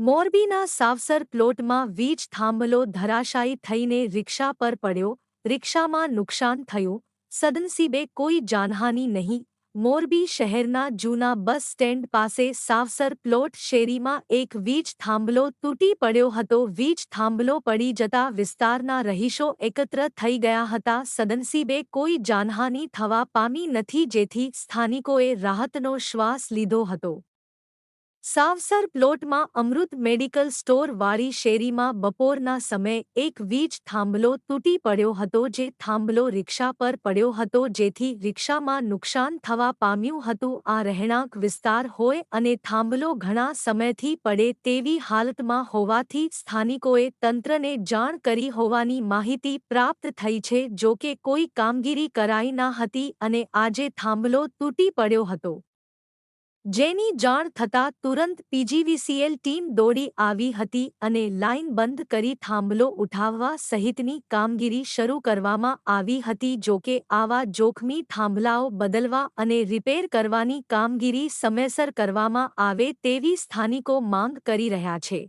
મોરબીના સાવસર પ્લોટમાં વીજ થાંભલો ધરાશાયી થઈને રિક્ષા પર પડ્યો. રિક્ષામાં નુકસાન થયું. સદનસીબે કોઈ જાનહાની નહીં. મોરબી શહેરના જૂના બસ સ્ટેન્ડ પાસે સાવસર પ્લોટ શેરીમાં એક વીજ થાંભલો તૂટી પડ્યો હતો. વીજ થાંભલો પડી જતા વિસ્તારના રહીશો એકત્ર થઈ ગયા હતા. સદનસીબે કોઈ જાનહાની થવા પામી નથી, જેથી સ્થાનિકોએ રાહતનો શ્વાસ લીધો હતો. સાવસર પ્લોટમાં અમૃત મેડિકલ સ્ટોર વાળી શેરીમાં બપોરના સમયે એક વીજ થાંભલો તૂટી પડ્યો હતો જે થાંભલો રિક્ષા પર પડ્યો હતો જેથી રિક્ષામાં નુકસાન થવા પામ્યું હતું. આ રહેણાંક વિસ્તાર હોય અને થાંભલો ઘણા સમયથી પડે તેવી હાલતમાં હોવાથી સ્થાનિકોએ તંત્રને જાણ કરી હોવાની માહિતી પ્રાપ્ત થઈ છે જોકે કોઈ કામગીરી કરાઈ ના હતી અને આજે થાંભલો તૂટી પડ્યો હતો. જેની જાણ થતાં તુરંત પીજીવીસીએલ ટીમ દોડી આવી હતી અને લાઇન બંધ કરી થાંભલો ઉઠાવવા સહિતની કામગીરી શરૂ કરવામાં આવી હતી જોકે આવા જોખમી થાંભલાઓ બદલવા અને રિપેર કરવાની કામગીરી સમયસર કરવામાં આવે તેવી સ્થાનિકો માંગ કરી રહ્યા છે.